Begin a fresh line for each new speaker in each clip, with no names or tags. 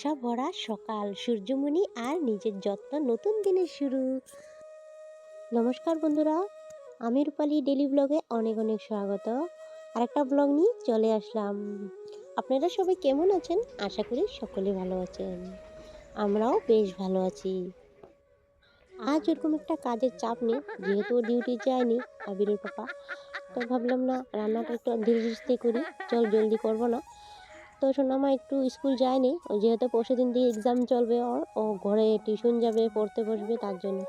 আশা ভরা সকাল, সূর্যমণি আর নিজের যত্ন নতুন দিনের শুরু। নমস্কার বন্ধুরা, আমি রূপালি ডেলি ব্লগে অনেক অনেক স্বাগত। আর একটা ব্লগ নিয়ে চলে আসলাম। আপনারা সবাই কেমন আছেন? আশা করি সকলে ভালো আছেন। আমরাও বেশ ভালো আছি। আজ ওরকম একটা কাজের চাপ নেই, যেহেতু ডিউটি যায়নি আবিরের পাপা তো ভাবলাম না, রান্নাটা একটু ধীরে ধীরে করি। চল জলদি করব না। তো সোনামা একটু স্কুল যায়নি। যেহেতু পরশু দিন দিয়ে এক্সাম চলবে ওর, ও ঘরে টিউশন যাবে, পড়তে বসবে তার জন্য।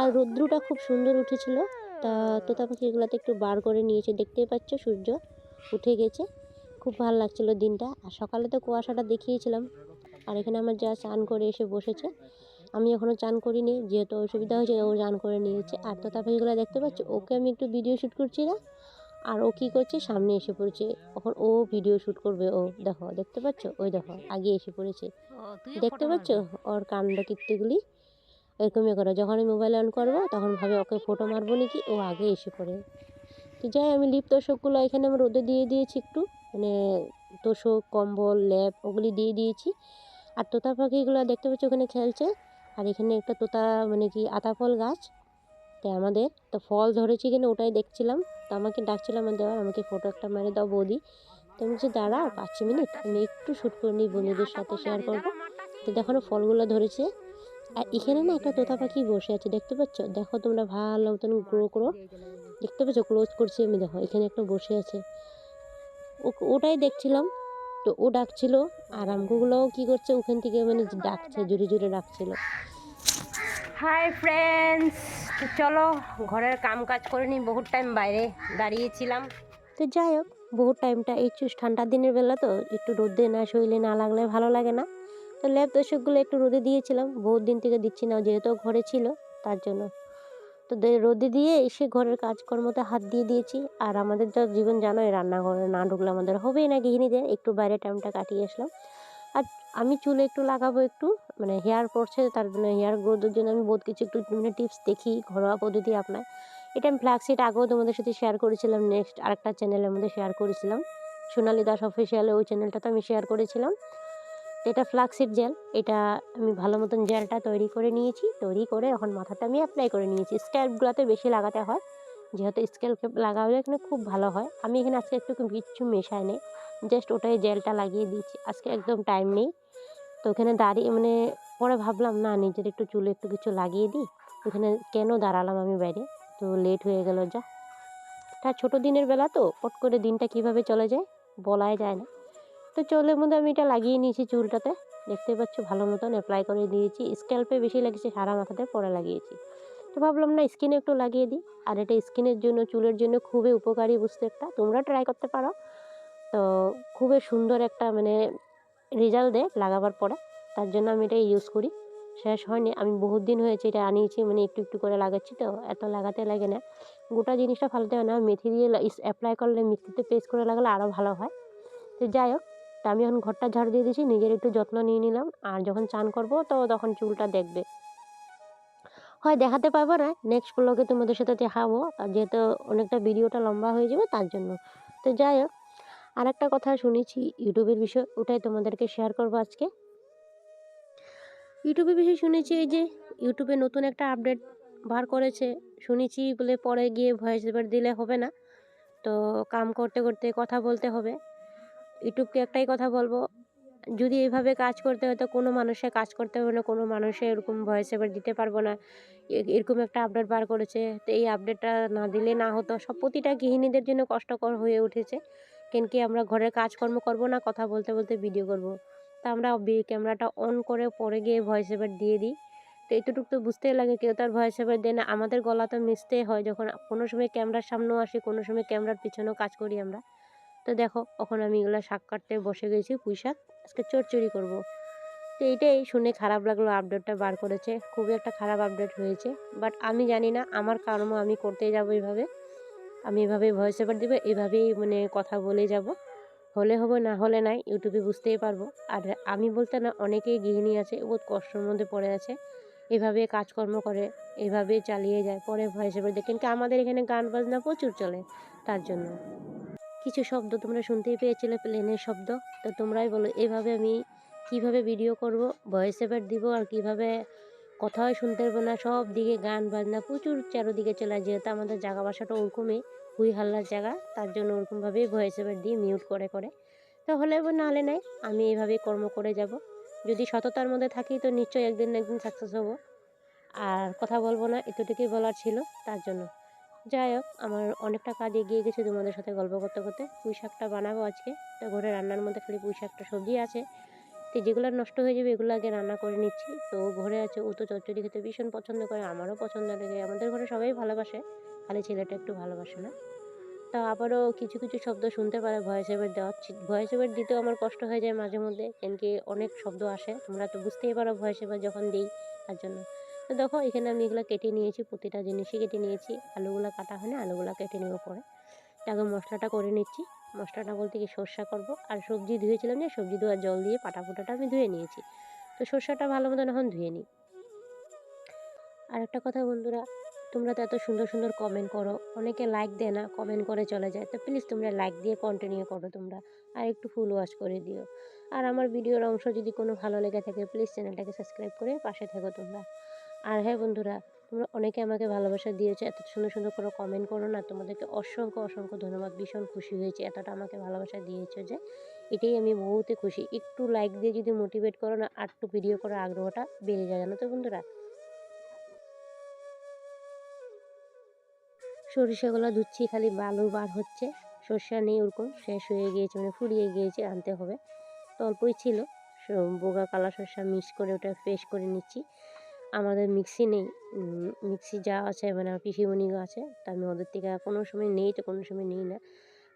আর রৌদ্রটা খুব সুন্দর উঠেছিল। তা তোতা পাখিগুলোতে একটু বার করে নিয়েছে। দেখতেই পাচ্ছ সূর্য উঠে গেছে। খুব ভালো লাগছিল দিনটা। আর সকালে তো কুয়াশাটা দেখিয়েছিলাম। আর এখানে আমার যা চান করে এসে বসেছে। আমি এখনও চান করিনি, যেহেতু অসুবিধা হয়েছে, ও চান করে নিয়েছে। আর তোতা পাখিগুলো দেখতে পাচ্ছ, ওকে আমি একটু ভিডিও শ্যুট করছি না? আর ও কী করছে? সামনে এসে পড়েছে। এখন ও ভিডিও শ্যুট করবে। ও দেখো দেখতে পাচ্ছ? ওই দেখো আগে এসে পড়েছে। দেখতে পাচ্ছ? ওর কাণ্ড কীর্তিগুলি এরকমই করে। যখন আমি মোবাইল অন করব তখন ভাবে ওকে ফটো মারবো নাকি? ও আগে এসে পড়ে। তো যাই আমি লিপ তোষকগুলো এখানে আমি রোদে দিয়ে দিয়েছি একটু। মানে তোষক কম্বল ল্যাপ ওগুলি দিয়ে দিয়েছি। আর তোতা পাখিগুলো দেখতে পাচ্ছ? ওখানে খেলছে আর এখানে একটা তোতা মানে কি আতাফল গাছ। তো আমাদের। তো ফল ধরেছি কিনা ওটাই দেখছিলাম। তো আমাকে ডাকছিলাম আমার দেওয়ার, আমাকে ফটো একটা মেরে দাও বৌদি। তো আমি বলছি দাঁড়াও পাঁচ মিনিট আমি একটু শ্যুট করে নিই বন্ধুদের সাথে শেয়ার করব। তো দেখো না ফলগুলো ধরেছে। আর এখানে না একটা তোতা পাখি বসে আছে, দেখতে পাচ্ছ? দেখো তোমরা ভালো মতন গ্রো করো। দেখতে পাচ্ছ? ক্লোজ করছি আমি, দেখো, এখানে একটা বসে আছে। ও- ওটাই দেখছিলাম। তো ও ডাকছিল, আর আমগুলোও কী করছে? ওখান থেকে মানে ডাকছে জোরে জোরে ডাকছিল।
হাই ফ্রেন্ডস চলো, ঘরের কাম কাজ করে নিই, বহুত টাইম বাইরে দাঁড়িয়েছিলাম।
তো যাই হোক বহু টাইমটা এই ঠান্ডার দিনের বেলা তো একটু রোদে না শরীরে না লাগলে ভালো লাগে না। তো ল্যাব দর্শকগুলো একটু রোদে দিয়েছিলাম, বহুত দিন থেকে দিচ্ছি না যেহেতু ঘরে ছিল, তার জন্য। তো রোদে দিয়ে এসে ঘরের কাজকর্মতে হাত দিয়ে দিয়েছি, আর আমাদের যা জীবন জানোই, রান্নাঘরে না ঢুকলে আমাদের হবেই না গৃহিণীদের, একটু বাইরে টাইমটা কাটিয়ে আসলাম। আমি চুলে একটু লাগাবো একটু মানে হেয়ার পড়ছে তার জন্য হেয়ার গ্রোথের জন্য আমি বহুত কিছু একটু মানে টিপস দেখি ঘরোয়া পদ্ধতি আপনার। এটা আমি ফ্ল্যাক্সিট আগেও তোমাদের সাথে শেয়ার করেছিলাম নেক্সট আরেকটা চ্যানেলের মধ্যে শেয়ার করেছিলাম। সোনালি দাস অফিসিয়ালে ওই চ্যানেলটাতে আমি শেয়ার করেছিলাম। এটা ফ্ল্যাক্সিড জেল এটা আমি ভালো মতন জেলটা তৈরি করে নিয়েছি, তৈরি করে এখন মাথাটা আমি অ্যাপ্লাই করে নিয়েছি। স্ক্যাল্পগুলোতে বেশি লাগাতে হয়, যেহেতু স্ক্যাল্পে লাগালে এখানে খুব ভালো হয়। আমি এখানে আজকে একটু কিচ্ছু মেশাই নেই জাস্ট ওটাই জেলটা লাগিয়ে দিয়েছি। আজকে একদম টাইম নেই। তো ওখানে দাঁড়িয়ে মানে পরে ভাবলাম, না, নিজের একটু চুলে একটু কিছু লাগিয়ে দিই। ওখানে কেন দাঁড়ালাম আমি বাইরে? তো লেট হয়ে গেল যা। তা ছোটো দিনের বেলা তো, পট করে দিনটা কীভাবে চলে যায় বলাই যায় না। তো চুলের মধ্যে আমি এটা লাগিয়ে নিয়েছি চুলটাতে। দেখতে পাচ্ছ, ভালো মতন অ্যাপ্লাই করে দিয়েছি। স্ক্যাল্পে বেশি লাগিয়েছি সারা মাথাতে পরে লাগিয়েছি। তো ভাবলাম, না স্কিনে একটু লাগিয়ে দিই। আর এটা স্কিনের জন্য, চুলের জন্য খুবই উপকারী বুঝতে একটা। তোমরা ট্রাই করতে পারো। তো খুবই সুন্দর একটা মানে রেজাল্ট দেয় লাগাবার পরে। তার জন্য আমি এটা ইউজ করি। শেষ হয়নি, আমি বহুত দিন হয়েছে এটা আনিয়েছি মানে একটু একটু করে লাগাচ্ছি তো, এত লাগাতে লাগে না। গোটা জিনিসটা ফালতে হয় না, মেথি দিয়ে অ্যাপ্লাই করলে মিক্সিতে পেস্ট করে লাগালে আরও ভালো হয়। তো যাই হোক, তা আমি এখন ঘরটা ঝাড় দিয়ে দিয়েছি, নিজের একটু যত্ন নিয়ে নিলাম। আর যখন চান করব, তো তখন চুলটা দেখবে। হয় দেখাতে পারব না নেক্সট ব্লগে তোমাদের সাথে দেখাবো। আর যেহেতু অনেকটা ভিডিওটা লম্বা হয়ে যাবে, তার জন্য। তো যাই হোক আর একটা কথা শুনেছি ইউটিউবের বিষয়, ওটাই তোমাদেরকে শেয়ার করব আজকে। ইউটিউবের বিষয়ে শুনেছি এই যে, ইউটিউবে নতুন একটা আপডেট বার করেছে, শুনেছি বলে পরে গিয়ে ভয়েস ওভার দিলে হবে না। তো কাম করতে করতে কথা বলতে হবে। ইউটিউবকে একটাই কথা বলব, যদি এইভাবে কাজ করতে হয় তো কোনো মানুষে কাজ করতে হবে না, কোনো মানুষে এরকম ভয়েস ওভার দিতে পারব না। এরকম একটা আপডেট বার করেছে, তো এই আপডেটটা না দিলে না হতো। সব প্রতিটা গৃহিণীদের জন্য কষ্টকর হয়ে উঠেছে। কেন কি আমরা ঘরের কাজকর্ম করব না, কথা বলতে বলতে ভিডিও করব। তা আমরা ক্যামেরাটা অন করে পরে গিয়ে ভয়েস ওভার দিয়ে দিই। তো এতটুকু তো বুঝতেই লাগে, কেউ তার ভয়েস ওভার দেয় না। আমাদের গলা তো মিশতেই হয় যখন কোনো সময় ক্যামেরার সামনেও আসি, কোনো সময় ক্যামেরার পিছনেও কাজ করি আমরা। তো দেখো, এখন আমি এগুলো শাক কাটতে বসে গেছি, পুঁই শাক। আজকে চচ্চড়ি করব। তো এইটাই শুনে খারাপ লাগল আপডেটটা বার করেছে। খুবই একটা খারাপ আপডেট হয়েছে। বাট আমি জানি না, আমার কর্ম আমি করতে যাব এইভাবে। আমি এভাবে ভয়েস ওভার দেবো, এভাবেই মানে কথা বলে যাব। হলে হবে, না হলে নাই, ইউটিউবে বুঝতেই পারব। আর আমি বলতে না, অনেকেই গৃহিণী আছে, বহুত কষ্টের মধ্যে পড়ে আছে। এভাবে কাজকর্ম করে, এভাবে চালিয়ে যায়, পরে ভয়েস ওভার দেখেন কি আমাদের এখানে গান বাজনা প্রচুর চলে তার জন্য। কিছু শব্দ তোমরা শুনতেই পেয়েছিলে, প্লেনের শব্দ। তো তোমরাই বলো, এভাবে আমি কীভাবে ভিডিও করব ভয়েস ওভার দিব আর কীভাবে কথাও শুনতে পারব না, সব দিকে গান বাজনা, প্রচুর চারোদিকে চলে যেহেতু আমাদের জায়গা বাসাটা ওরকমই, হুই হাল্লার জায়গা, তার জন্য ওরকমভাবেই ভয়েস ওভার দিয়ে মিউট করে করে। তো হলে বা নাহলে নাই, আমি এইভাবেই কর্ম করে যাব। যদি সততার মধ্যে থাকি, তো নিশ্চয়ই একদিন না একদিন সাকসেস হব। আর কথা বলব না, এতটুকুই বলার ছিল, তার জন্য। যাই হোক, আমার অনেকটা কাজ এগিয়ে গেছে তোমাদের সাথে গল্প করতে করতে। পুঁই শাকটা বানাবো আজকে। তো ঘরে রান্নার মধ্যে খালি পুঁই শাকটা সবজি আছে। তো যেগুলো নষ্ট হয়ে যাবে এগুলো আগে রান্না করে নিচ্ছি। তো ঘরে আছে, ও তো চচ্চড়ি খেতে ভীষণ পছন্দ করে, আমারও পছন্দ লাগে। আমাদের ঘরে সবাই ভালোবাসে, খালি ছেলেটা একটু ভালোবাসে না। তা আবারও কিছু কিছু শব্দ শুনতে পারে ভয়েস ওভার দেওয়ার ভয়েস ওভার দিতেও আমার কষ্ট হয়ে যায় মাঝে মধ্যে কেন কি অনেক শব্দ আসে। তোমরা তো বুঝতেই পারো ভয়েস ওভার যখন দিই তার জন্য। তো দেখো, এখানে আমি এগুলো কেটে নিয়েছি, প্রতিটা জিনিসই কেটে নিয়েছি। আলুগুলো কাটা হয় না আলুগুলো কেটে নেব পরে। তাকে মশলাটা করে নিচ্ছি। মশলাটা বলতে কি সর্ষা করব। আর সবজি ধুয়েছিলাম যে, সবজি ধোয়ার জল দিয়ে পাটা ফুটাটা আমি ধুয়ে নিয়েছি। তো সর্ষাটা ভালো মতন এখন ধুয়ে নিই। আর একটা কথা বন্ধুরা, তোমরা তো এত সুন্দর সুন্দর কমেন্ট করো। অনেকে লাইক দেয় না কমেন্ট করে চলে যায়। তো প্লিজ তোমরা লাইক দিয়ে কন্টিনিউ করো তোমরা। আর একটু ফুল ওয়াশ করে দিও। আর আমার ভিডিওর অংশ যদি কোনো ভালো লেগে থাকে প্লিজ চ্যানেলটাকে সাবস্ক্রাইব করে পাশে থেকো তোমরা। আর হ্যাঁ বন্ধুরা তোমরা অনেকে আমাকে ভালোবাসা দিয়েছ, এত সুন্দর সুন্দর করে কমেন্ট করো না, তোমাদেরকে অসংখ্য অসংখ্য ধন্যবাদ, ভীষণ খুশি হয়েছে, এতটা আমাকে ভালোবাসা দিয়েছ যে এটাই আমি বহুতে খুশি। একটু লাইক দিয়ে যদি মোটিভেট করো না, আর একটু ভিডিও করার আগ্রহটা বেড়ে যায়, জানো তো বন্ধুরা? সরিষাগুলো ধুচ্ছি, খালি বালু বার হচ্ছে, সর্ষা নেই ওরকম, শেষ হয়ে গিয়েছে মানে ফুরিয়ে গিয়েছে, আনতে হবে। তো অল্পই ছিল বোগা কালা সর্ষা মিক্স করে ওটা ফ্রেশ করে নিচ্ছি। আমাদের মিক্সি নেই। মিক্সি যা আছে মানে আমার পিসিমণিও আছে, তা আমি ওদের থেকে কোনো সময় নেই তো কোনো সময় নিই না।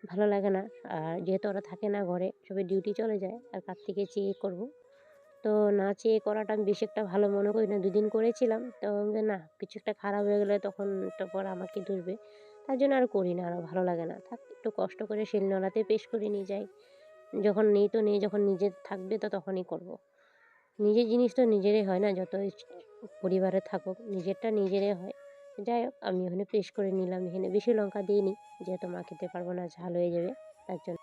ভালো লাগে না। আর যেহেতু ওরা থাকে না ঘরে, সবাই ডিউটি চলে যায়, আর কার থেকে চেয়ে করব? তো না চেয়ে করাটা আমি বেশি একটা ভালো মনে করি না। দুদিন করেছিলাম, তো যে না, কিছু একটা খারাপ হয়ে গেলে তখন তো পর আমাকে ধরবে। তার জন্য আর করি না, আর ভালো লাগে না। থাক, একটু কষ্ট করে শিলনোড়াতে পেশ করে নিয়ে যাই। যখন নেই তো নেই, যখন নিজের থাকবে তো তখনই করব। নিজের জিনিস তো নিজেরই হয় না, যত পরিবারে থাকুক, নিজেরটা নিজেরই হয়। যাই হোক, আমি ওখানে পেশ করে নিলাম। এখানে বেশি লঙ্কা দিইনি, যেহেতু মা খেতে পারব না, ঝাল হয়ে যাবে, তার জন্য।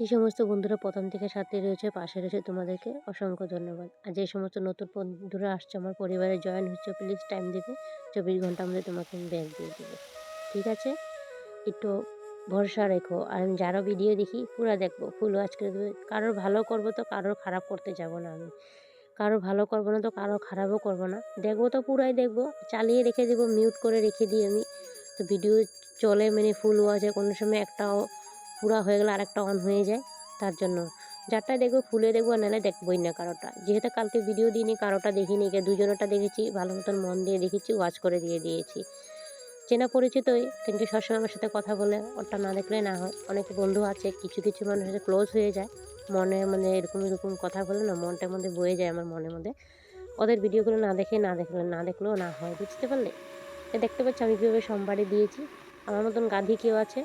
যে সমস্ত বন্ধুরা প্রথম থেকে সাথে রয়েছে, পাশে রয়েছে, তোমাদেরকে অসংখ্য ধন্যবাদ। আর যে সমস্ত নতুন বন্ধুরা আসছে, আমার পরিবারে জয়েন হচ্ছে প্লিজ টাইম দেবে, চব্বিশ ঘণ্টার মধ্যে তোমাকে আমি ব্যাগ দিয়ে দেবো। ঠিক আছে? একটু ভরসা রেখো। আর আমি যারও ভিডিও দেখি, পুরো দেখব। ফুল ওয়াচ করে দেবে। কারোর ভালো করব তো, কারোর খারাপ করতে যাব না আমি। কারোর ভালো করব না তো কারও খারাপও করব না। দেখব তো পুরাই দেখব। চালিয়ে রেখে দেবো মিউট করে রেখে দিই আমি। তো ভিডিও চলে মানে ফুল ওয়াচে কোনো সময় একটাও পুরা হয়ে গেলে আরেকটা অন হয়ে যায়, তার জন্য। যারটা দেখব ফুলে দেখব নাহলে দেখবোই না কারোটা। যেহেতু কালকে ভিডিও দিইনি, কারোটা দেখিনি কে দুজনেরটা দেখেছি, ভালো মতন মন দিয়ে দেখেছি ওয়াচ করে দিয়ে দিয়েছি। চেনা পরিচিতই কিন্তু সবসময় আমার সাথে কথা বলে ওটা না দেখলে না হয়। অনেক বন্ধু আছে, কিছু কিছু মানুষের ক্লোজ হয়ে যায়। মনে মানে এরকম এরকম কথা বলে না মনটার মধ্যে বয়ে যায় আমার মনের মধ্যে। ওদের ভিডিওগুলো না দেখে, না দেখলে, না দেখলেও না হয়, বুঝতে পারলে? দেখতে পাচ্ছি আমি কীভাবে সোমবারে দিয়েছি। আমার মতন গাধি কেউ আছে?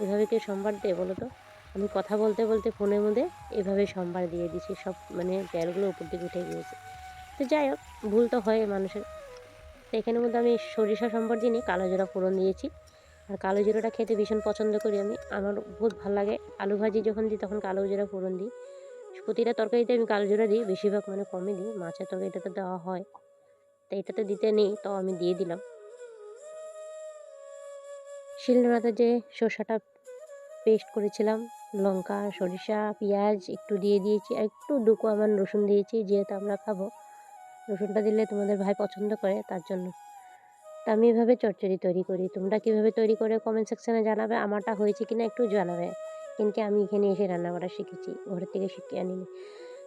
এভাবে কেউ সোমবার দেয় বলো তো? আমি কথা বলতে বলতে ফোনের মধ্যে এভাবে সোমবার দিয়ে দিয়েছি, সব মানে তেলগুলো উপর দিকে উঠে গিয়েছে। তো যাই হোক, ভুল তো হয় মানুষের। তো এখানের মধ্যে আমি সরিষা সম্বর দিইনি কালো জিরা ফোড়ন দিয়েছি। আর কালো জিরাটা খেতে ভীষণ পছন্দ করি আমি। আমার বহুত ভালো লাগে। আলু ভাজি যখন দিই, তখন কালো জিরা ফোড়ন দিই। প্রতিটা তরকারিতে আমি কালো জিরা দিই, বেশিরভাগ মানে কমই দিই। মাছের তরকারিটাতে দেওয়া হয়। তো এটাতে দিতে নেই, তো আমি দিয়ে দিলাম। শিলনোড়াতে যে শসাটা পেস্ট করেছিলাম, লঙ্কা, সরিষা, পেঁয়াজ একটু দিয়ে দিয়েছি। আর একটু দুকো আমার রসুন দিয়েছি, যেহেতু আমরা খাব। রসুনটা দিলে তোমাদের ভাই পছন্দ করে, তার জন্য। আমি এভাবে চচ্চড়ি তৈরি করি। তোমরা কীভাবে তৈরি করে কমেন্ট সেকশানে জানাবে, আমারটা হয়েছে কিনা একটু জানাবে। কিন্তু আমি এখানে এসে রান্না করা শিখেছি ঘরের থেকে শিখে আনিনি।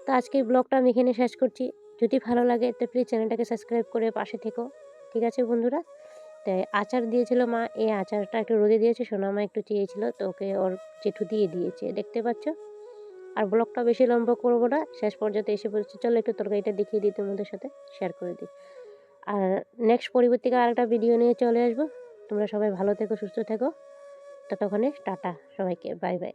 তো আজকের ব্লগটা আমি এখানে শেষ করছি। যদি ভালো লাগে, তো প্লিজ চ্যানেলটাকে সাবস্ক্রাইব করে পাশে থেকো। ঠিক আছে বন্ধুরা? তাই আচার দিয়েছিল মা এই আচারটা একটু রোদে দিয়েছে সোনা মা একটু চেয়েছিল, তো ওকে ওর জেঠু দিয়ে দিয়েছে, দেখতে পাচ্ছ? আর ব্লগটা বেশি লম্বা করব না, শেষ পর্যন্ত এসে বলছি, চলো একটু তরকারিটা দেখিয়ে দিই তোমাদের সাথে শেয়ার করে দিই। আর নেক্সট পরবর্তীকে আরেকটা ভিডিও নিয়ে চলে আসব। তোমরা সবাই ভালো থেকো, সুস্থ থেকো। ততক্ষণে টাটা সবাইকে বাই বাই